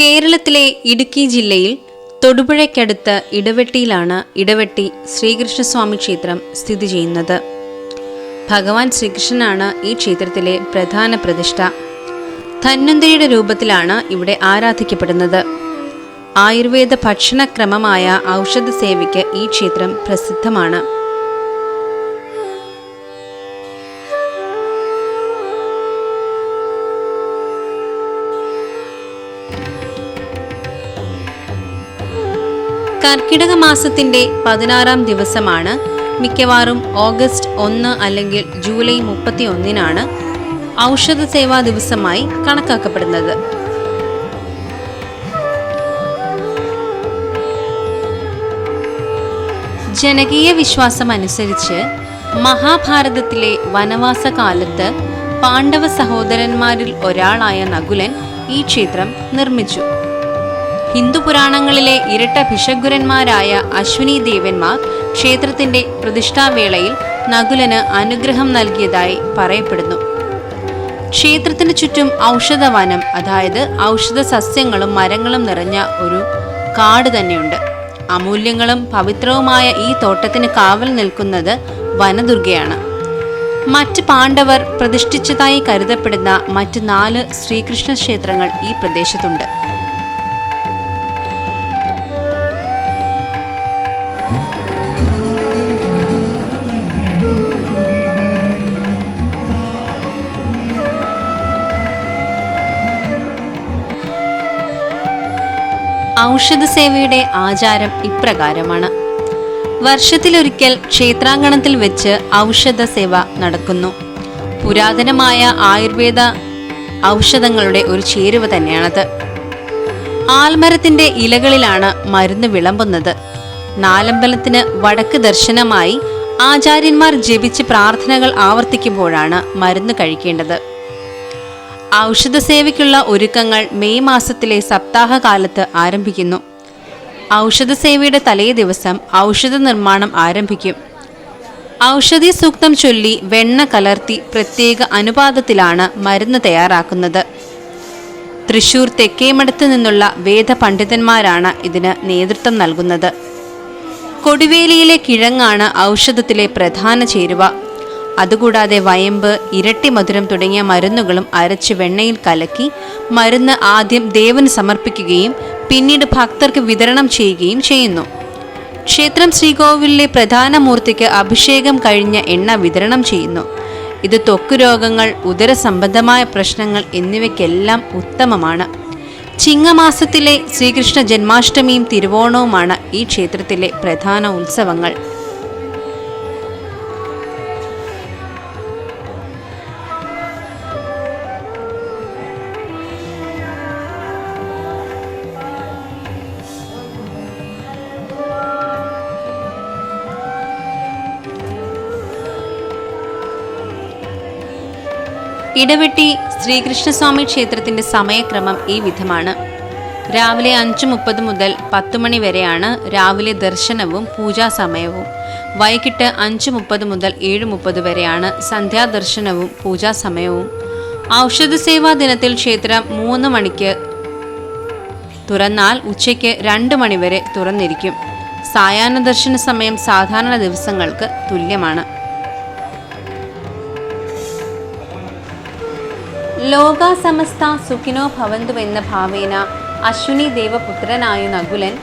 കേരളത്തിലെ ഇടുക്കി ജില്ലയിൽ തൊടുപുഴയ്ക്കടുത്ത് ഇടവെട്ടിയിലാണ് ഇടവെട്ടി ശ്രീകൃഷ്ണസ്വാമി ക്ഷേത്രം സ്ഥിതി ചെയ്യുന്നത്. ഭഗവാൻ ശ്രീകൃഷ്ണനാണ് ഈ ക്ഷേത്രത്തിലെ പ്രധാന പ്രതിഷ്ഠ. ധന്വന്തരിയുടെ രൂപത്തിലാണ് ഇവിടെ ആരാധിക്കപ്പെടുന്നത്. ആയുർവേദ ഭക്ഷണക്രമമായ ഔഷധ സേവയ്ക്ക് ഈ ക്ഷേത്രം പ്രസിദ്ധമാണ്. കർക്കിടക മാസത്തിന്റെ പതിനാറാം ദിവസമാണ്. മിക്കവാറും ഓഗസ്റ്റ് ഒന്ന് അല്ലെങ്കിൽ ജൂലൈ മുപ്പത്തി ഒന്നിനാണ് ഔഷധ സേവാ ദിവസമായി കണക്കാക്കപ്പെടുന്നത്. ജനകീയ വിശ്വാസം അനുസരിച്ച് മഹാഭാരതത്തിലെ വനവാസ കാലത്ത് പാണ്ഡവ സഹോദരന്മാരിൽ ഒരാളായ നകുലൻ ഈ ക്ഷേത്രം നിർമ്മിച്ചു. ഹിന്ദു പുരാണങ്ങളിലെ ഇരട്ട ഭിഷഗുരന്മാരായ അശ്വിനി ദേവന്മാർ ക്ഷേത്രത്തിന്റെ പ്രതിഷ്ഠാവേളയിൽ നകുലന് അനുഗ്രഹം നൽകിയതായി പറയപ്പെടുന്നു. ക്ഷേത്രത്തിന് ചുറ്റും ഔഷധവനം അതായത് ഔഷധ സസ്യങ്ങളും മരങ്ങളും നിറഞ്ഞ ഒരു കാട് തന്നെയുണ്ട്. അമൂല്യങ്ങളും പവിത്രവുമായ ഈ തോട്ടത്തിന് കാവൽ നിൽക്കുന്നത് വനദുർഗയാണ്. മറ്റ് പാണ്ഡവർ പ്രതിഷ്ഠിച്ചതായി കരുതപ്പെടുന്ന മറ്റ് നാല് ശ്രീകൃഷ്ണ ക്ഷേത്രങ്ങൾ ഈ പ്രദേശത്തുണ്ട്. ഔഷധ സേവയുടെ ആചാരം ഇപ്രകാരമാണ്. വർഷത്തിലൊരിക്കൽ ക്ഷേത്രാങ്കണത്തിൽ വെച്ച് ഔഷധ സേവ നടക്കുന്നു. പുരാതനമായ ആയുർവേദ ഔഷധങ്ങളുടെ ഒരു ചേരുവ തന്നെയാണത്. ആൽമരത്തിന്റെ ഇലകളിലാണ് മരുന്ന് വിളമ്പുന്നത്. നാലമ്പലത്തിന് വടക്ക് ദർശനമായി ആചാര്യന്മാർ ജപിച്ച് പ്രാർത്ഥനകൾ ആവർത്തിക്കുമ്പോഴാണ് മരുന്ന് കഴിക്കേണ്ടത്. ഔഷധസേവയ്ക്കുള്ള ഒരുക്കങ്ങൾ മെയ് മാസത്തിലെ സപ്താഹകാലത്ത് ആരംഭിക്കുന്നു. ഔഷധ സേവയുടെ തലേ ദിവസം ഔഷധ നിർമ്മാണം ആരംഭിക്കും. ഔഷധി സൂക്തം ചൊല്ലി വെണ്ണ കലർത്തി പ്രത്യേക അനുപാതത്തിലാണ് മരുന്ന് തയ്യാറാക്കുന്നത്. തൃശൂർ തെക്കേമടത്ത് നിന്നുള്ള വേദപണ്ഡിതന്മാരാണ് ഇതിന് നേതൃത്വം നൽകുന്നത്. കൊടുവേലിയിലെ കിഴങ്ങാണ് ഔഷധത്തിലെ പ്രധാന ചേരുവ. അതുകൂടാതെ വയമ്പ് ഇരട്ടി മധുരം തുടങ്ങിയ മരുന്നുകളും അരച്ച് വെണ്ണയിൽ കലക്കി മരുന്ന് ആദ്യം ദേവന് സമർപ്പിക്കുകയും പിന്നീട് ഭക്തർക്ക് വിതരണം ചെയ്യുകയും ചെയ്യുന്നു. ക്ഷേത്രം ശ്രീകോവിലിലെ പ്രധാന മൂർത്തിക്ക് അഭിഷേകം കഴിഞ്ഞ എണ്ണ വിതരണം ചെയ്യുന്നു. ഇത് ത്വക്ക് രോഗങ്ങൾ ഉദര സംബന്ധമായ പ്രശ്നങ്ങൾ എന്നിവയ്ക്കെല്ലാം ഉത്തമമാണ്. ചിങ്ങമാസത്തിലെ ശ്രീകൃഷ്ണ ജന്മാഷ്ടമിയും തിരുവോണവുമാണ് ഈ ക്ഷേത്രത്തിലെ പ്രധാന ഉത്സവങ്ങൾ. ഇടവെട്ടി ശ്രീകൃഷ്ണസ്വാമി ക്ഷേത്രത്തിന്റെ സമയക്രമം ഈ വിധമാണ്. രാവിലെ അഞ്ച് മുപ്പത് മുതൽ പത്ത് മണി വരെയാണ് രാവിലെ ദർശനവും പൂജാ സമയവും. വൈകിട്ട് അഞ്ച് മുപ്പത് മുതൽ ഏഴ് മുപ്പത് വരെയാണ് സന്ധ്യാദർശനവും പൂജാ സമയവും. ഔഷധ സേവാ ദിനത്തിൽ ക്ഷേത്രം മൂന്ന് മണിക്ക് തുറന്നാൽ ഉച്ചയ്ക്ക് രണ്ട് മണിവരെ തുറന്നിരിക്കും. സായാഹ്ന ദർശന സമയം സാധാരണ ദിവസങ്ങൾക്ക് തുല്യമാണ്. ലോക സമസ്ത സുഖിനോ ഭവന്തു എന്ന ഭാവേന അശ്വിനി ദേവപുത്രനായ നകുലൻ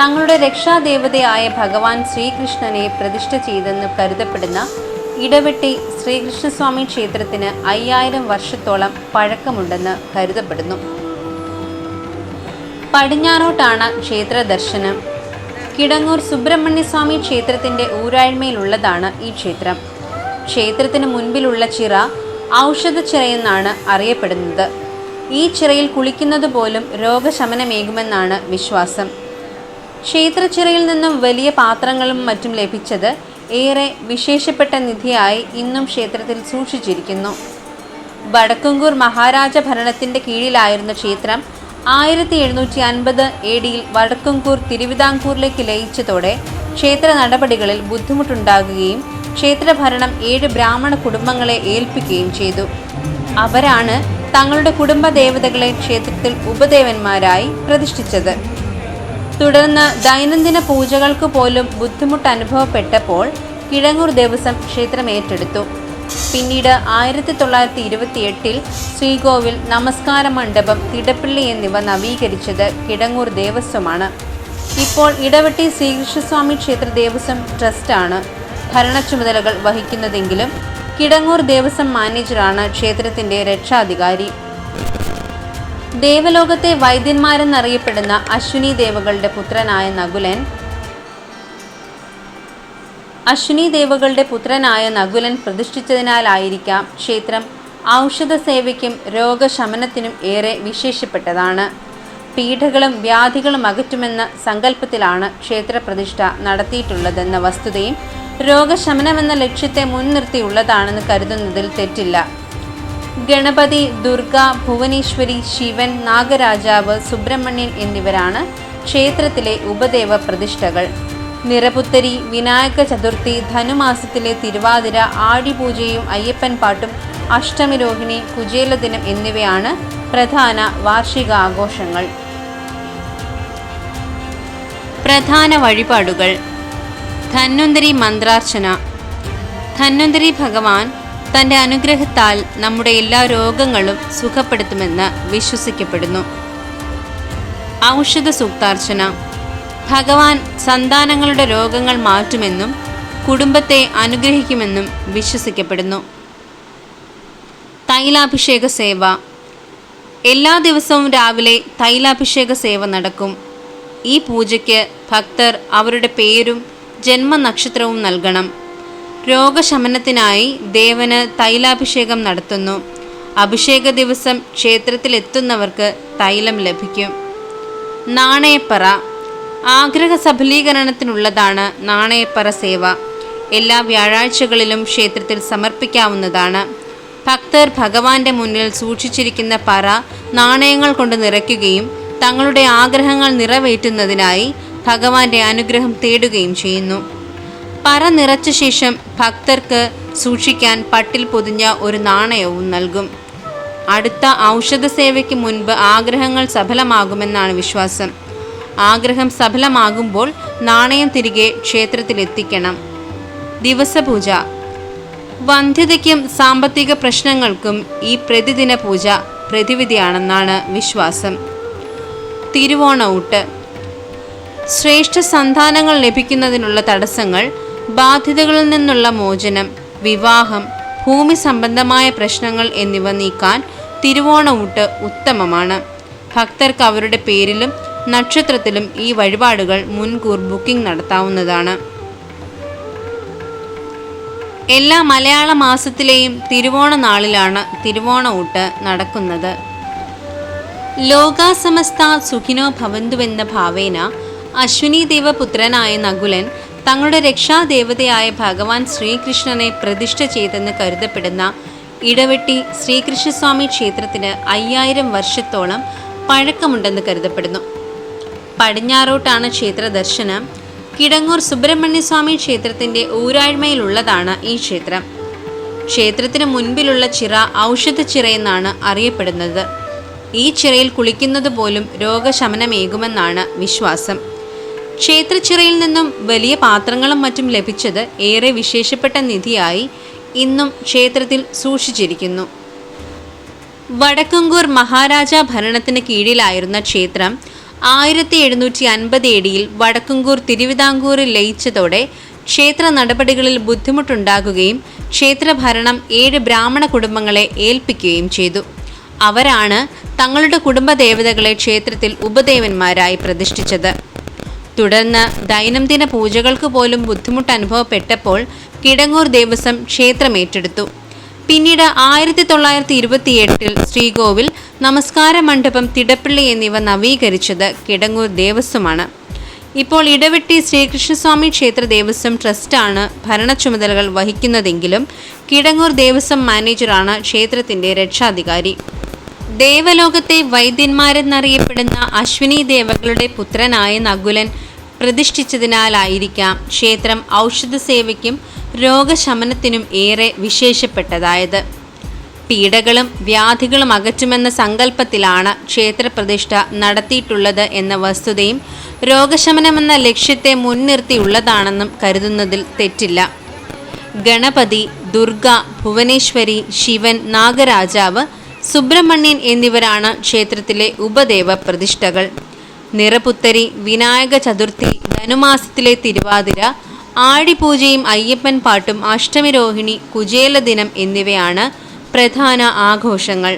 തങ്ങളുടെ രക്ഷാദേവതയായ ഭഗവാൻ ശ്രീകൃഷ്ണനെ പ്രതിഷ്ഠ ചെയ്തെന്ന് കരുതപ്പെടുന്ന ഇടവെട്ടി ശ്രീകൃഷ്ണസ്വാമി ക്ഷേത്രത്തിന് അയ്യായിരം വർഷത്തോളം പഴക്കമുണ്ടെന്ന് കരുതപ്പെടുന്നു. പടിഞ്ഞാറോട്ടാണ് ക്ഷേത്ര ദർശനം. കിടങ്ങൂർ സുബ്രഹ്മണ്യസ്വാമി ക്ഷേത്രത്തിന്റെ ഊരാഴ്മയിലുള്ളതാണ് ഈ ക്ഷേത്രം. ക്ഷേത്രത്തിന് മുൻപിലുള്ള ചിറ ഔഷധ ചിറയെന്നാണ് അറിയപ്പെടുന്നത്. ഈ ചിറയിൽ കുളിക്കുന്നത് പോലും രോഗശമനമേകുമെന്നാണ് വിശ്വാസം. ക്ഷേത്രച്ചിറയിൽ നിന്നും വലിയ പാത്രങ്ങളും മറ്റും ലഭിച്ചത് ഏറെ വിശേഷപ്പെട്ട നിധിയായി ഇന്നും ക്ഷേത്രത്തിൽ സൂക്ഷിച്ചിരിക്കുന്നു. വടക്കുംകൂർ മഹാരാജ ഭരണത്തിന്റെ കീഴിലായിരുന്ന ക്ഷേത്രം ആയിരത്തി എഴുന്നൂറ്റി അൻപത് എ വടക്കുംകൂർ തിരുവിതാംകൂറിലേക്ക് ലയിച്ചതോടെ ക്ഷേത്ര നടപടികളിൽ ബുദ്ധിമുട്ടുണ്ടാകുകയും ക്ഷേത്രഭരണം ഏഴ് ബ്രാഹ്മണ കുടുംബങ്ങളെ ഏൽപ്പിക്കുകയും ചെയ്തു. അവരാണ് തങ്ങളുടെ കുടുംബ ദേവതകളെ ക്ഷേത്രത്തിൽ ഉപദേവന്മാരായി പ്രതിഷ്ഠിച്ചത്. തുടർന്ന് ദൈനംദിന പൂജകൾക്ക് പോലും ബുദ്ധിമുട്ട് അനുഭവപ്പെട്ടപ്പോൾ കിഴങ്ങൂർ ദേവസ്വം ക്ഷേത്രം ഏറ്റെടുത്തു. പിന്നീട് ആയിരത്തി തൊള്ളായിരത്തി ഇരുപത്തി എട്ടിൽ ശ്രീകോവിൽ നമസ്കാര മണ്ഡപം തിടപ്പള്ളി എന്നിവ നവീകരിച്ചത് കിടങ്ങൂർ ദേവസ്വമാണ്. ഇപ്പോൾ ഇടവെട്ടി ശ്രീകൃഷ്ണസ്വാമി ക്ഷേത്ര ദേവസ്വം ട്രസ്റ്റാണ്. ഭരണ ചുമതലകൾ വഹിക്കുന്നതെങ്കിലും കിടങ്ങൂർ ദേവസ്വം മാനേജറാണ് ക്ഷേത്രത്തിന്റെ രക്ഷാധികാരി. ദേവലോകത്തെ വൈദ്യന്മാരെന്നറിയപ്പെടുന്ന അശ്വിനി ദേവകളുടെ പുത്രനായ നകുലൻ അശ്വിനി ദേവകളുടെ പുത്രനായ നകുലൻ പ്രതിഷ്ഠിച്ചതിനാലായിരിക്കാം ക്ഷേത്രം ഔഷധ സേവയ്ക്കും രോഗശമനത്തിനും ഏറെ വിശേഷപ്പെട്ടതാണ്. പീഠകളും വ്യാധികളും അകറ്റുമെന്ന സങ്കല്പത്തിലാണ് ക്ഷേത്രപ്രതിഷ്ഠ നടത്തിയിട്ടുള്ളതെന്ന വസ്തുതയും രോഗശമനമെന്ന ലക്ഷ്യത്തെ മുൻനിർത്തിയുള്ളതാണെന്ന് കരുതുന്നതിൽ തെറ്റില്ല. ഗണപതി ദുർഗ ഭുവനേശ്വരി ശിവൻ നാഗരാജാവ് സുബ്രഹ്മണ്യൻ എന്നിവരാണ് ക്ഷേത്രത്തിലെ ഉപദേവ പ്രതിഷ്ഠകൾ. നിറപുത്തരി വിനായക ചതുർത്ഥി ധനുമാസത്തിലെ തിരുവാതിര ആടിപൂജയും അയ്യപ്പൻ പാട്ടും അഷ്ടമിരോഹിണി കുചേലദിനം എന്നിവയാണ് പ്രധാന വാർഷിക ആഘോഷങ്ങൾ പ്രധാന വഴിപാടുകൾ. ധന്വന്തരി മന്ത്രാർച്ചന. ധന്വന്തരി ഭഗവാൻ തന്റെ അനുഗ്രഹത്താൽ നമ്മുടെ എല്ലാ രോഗങ്ങളും സുഖപ്പെടുത്തുമെന്ന് വിശ്വസിക്കപ്പെടുന്നു. ഔഷധ സൂക്താർച്ചന. ഭഗവാൻ സന്താനങ്ങളുടെ രോഗങ്ങൾ മാറ്റുമെന്നും കുടുംബത്തെ അനുഗ്രഹിക്കുമെന്നും വിശ്വസിക്കപ്പെടുന്നു. തൈലാഭിഷേക സേവ. എല്ലാ ദിവസവും രാവിലെ തൈലാഭിഷേക സേവ നടക്കും. ഈ പൂജയ്ക്ക് ഭക്തർ അവരുടെ പേരും ജന്മനക്ഷത്രവും നൽകണം. രോഗശമനത്തിനായി ദേവന് തൈലാഭിഷേകം നടത്തുന്നു. അഭിഷേക ദിവസം ക്ഷേത്രത്തിലെത്തുന്നവർക്ക് തൈലം ലഭിക്കും. നാണയപ്പറ. ആഗ്രഹ സഫലീകരണത്തിനുള്ളതാണ് നാണയപ്പറ സേവ. എല്ലാ വ്യാഴാഴ്ചകളിലും ക്ഷേത്രത്തിൽ സമർപ്പിക്കാവുന്നതാണ്. ഭക്തർ ഭഗവാന്റെ മുന്നിൽ സൂക്ഷിച്ചിരിക്കുന്ന പറ നാണയങ്ങൾ കൊണ്ട് നിറയ്ക്കുകയും തങ്ങളുടെ ആഗ്രഹങ്ങൾ നിറവേറ്റുന്നതിനായി ഭഗവാന്റെ അനുഗ്രഹം തേടുകയും ചെയ്യുന്നു. പറ നിറച്ച ശേഷം ഭക്തർക്ക് സൂക്ഷിക്കാൻ പട്ടിൽ പൊതിഞ്ഞ ഒരു നാണയവും നൽകും. അടുത്ത ഔഷധ സേവയ്ക്ക് മുൻപ് ആഗ്രഹങ്ങൾ സഫലമാകുമെന്നാണ് വിശ്വാസം. ആഗ്രഹം സഫലമാകുമ്പോൾ നാണയം തിരികെ ക്ഷേത്രത്തിലെത്തിക്കണം. ദിവസപൂജ. വന്ധ്യതയ്ക്കും സാമ്പത്തിക പ്രശ്നങ്ങൾക്കും ഈ പ്രതിദിന പൂജ പ്രതിവിധിയാണെന്നാണ് വിശ്വാസം. തിരുവോണ ശ്രേഷ്ഠ സന്താനങ്ങൾ ലഭിക്കുന്നതിനുള്ള തടസ്സങ്ങൾ ബാധ്യതകളിൽ നിന്നുള്ള മോചനം വിവാഹം ഭൂമി സംബന്ധമായ പ്രശ്നങ്ങൾ എന്നിവ നീക്കാൻ തിരുവോണ ഊട്ട് ഉത്തമമാണ്. ഭക്തർക്ക് അവരുടെ പേരിലും നക്ഷത്രത്തിലും ഈ വഴിപാടുകൾ മുൻകൂർ ബുക്കിംഗ് നടത്താവുന്നതാണ്. എല്ലാ മലയാള മാസത്തിലെയും തിരുവോണ നാളിലാണ് തിരുവോണ ഊട്ട് നടക്കുന്നത്. ലോകാസമസ്ത സുഖിനോ ഭവന്തുവെന്ന ഭാവേന അശ്വിനി ദേവപുത്രനായ നകുലൻ തങ്ങളുടെ രക്ഷാദേവതയായ ഭഗവാൻ ശ്രീകൃഷ്ണനെ പ്രതിഷ്ഠ ചെയ്തെന്ന് കരുതപ്പെടുന്ന ഇടവെട്ടി ശ്രീകൃഷ്ണസ്വാമി ക്ഷേത്രത്തിന് അയ്യായിരം വർഷത്തോളം പഴക്കമുണ്ടെന്ന് കരുതപ്പെടുന്നു. പടിഞ്ഞാറോട്ടാണ് ക്ഷേത്ര ദർശനം. കിടങ്ങൂർ സുബ്രഹ്മണ്യസ്വാമി ക്ഷേത്രത്തിന്റെ ഊരാഴ്മയിലുള്ളതാണ് ഈ ക്ഷേത്രം. ക്ഷേത്രത്തിന് മുൻപിലുള്ള ചിറ ഔഷധ ചിറയെന്നാണ് അറിയപ്പെടുന്നത്. ഈ ചിറയിൽ കുളിക്കുന്നത് പോലും രോഗശമനമേകുമെന്നാണ് വിശ്വാസം. ക്ഷേത്രച്ചിറയിൽ നിന്നും വലിയ പാത്രങ്ങളും മറ്റും ലഭിച്ചത് ഏറെ വിശേഷപ്പെട്ട നിധിയായി ഇന്നും ക്ഷേത്രത്തിൽ സൂക്ഷിച്ചിരിക്കുന്നു. വടക്കുംകൂർ മഹാരാജ ഭരണത്തിന് കീഴിലായിരുന്ന ക്ഷേത്രം ആയിരത്തി എഴുന്നൂറ്റി അൻപത് ഏടിയിൽ വടക്കുംകൂർ തിരുവിതാംകൂറിൽ ലയിച്ചതോടെ ക്ഷേത്ര നടപടികളിൽ ബുദ്ധിമുട്ടുണ്ടാകുകയും ക്ഷേത്രഭരണം ഏഴ് ബ്രാഹ്മണ കുടുംബങ്ങളെ ഏൽപ്പിക്കുകയും ചെയ്തു. അവരാണ് തങ്ങളുടെ കുടുംബദേവതകളെ ക്ഷേത്രത്തിൽ ഉപദേവന്മാരായി പ്രതിഷ്ഠിച്ചത്. തുടർന്ന് ദൈനംദിന പൂജകൾക്ക് പോലും ബുദ്ധിമുട്ട് അനുഭവപ്പെട്ടപ്പോൾ കിടങ്ങൂർ ദേവസ്വം ക്ഷേത്രം ഏറ്റെടുത്തു. പിന്നീട് ആയിരത്തി തൊള്ളായിരത്തി ഇരുപത്തിയെട്ടിൽ ശ്രീകോവിൽ നമസ്കാര മണ്ഡപം തിടപ്പള്ളി എന്നിവ നവീകരിച്ചത് കിടങ്ങൂർ ദേവസ്വമാണ്. ഇപ്പോൾ ഇടവെട്ടി ശ്രീകൃഷ്ണസ്വാമി ക്ഷേത്ര ദേവസ്വം ട്രസ്റ്റാണ് ഭരണ ചുമതലകൾ വഹിക്കുന്നതെങ്കിലും കിടങ്ങൂർ ദേവസ്വം മാനേജറാണ് ക്ഷേത്രത്തിന്റെ രക്ഷാധികാരി. ദേവലോകത്തെ വൈദ്യന്മാരെന്നറിയപ്പെടുന്ന അശ്വിനി ദേവകളുടെ പുത്രനായ നകുലൻ പ്രതിഷ്ഠിച്ചതിനാലായിരിക്കാം ക്ഷേത്രം ഔഷധ സേവയ്ക്കും രോഗശമനത്തിനും ഏറെ വിശേഷപ്പെട്ടതായത്. പീഡകളും വ്യാധികളും അകറ്റുമെന്ന സങ്കല്പത്തിലാണ് ക്ഷേത്രപ്രതിഷ്ഠ നടത്തിയിട്ടുള്ളത് എന്ന വസ്തുതയും രോഗശമനമെന്ന ലക്ഷ്യത്തെ മുൻനിർത്തിയുള്ളതാണെന്നും കരുതുന്നതിൽ തെറ്റില്ല. ഗണപതി ദുർഗ ഭുവനേശ്വരി ശിവൻ നാഗരാജാവ് സുബ്രഹ്മണ്യൻ എന്നിവരാണ് ക്ഷേത്രത്തിലെ ഉപദേവ പ്രതിഷ്ഠകൾ. നിറപുത്തരി വിനായക ചതുർത്ഥി ധനുമാസത്തിലെ തിരുവാതിര ആഴിപൂജയും അയ്യപ്പൻ പാട്ടും അഷ്ടമിരോഹിണി കുചേല ദിനം എന്നിവയാണ് പ്രധാന ആഘോഷങ്ങൾ.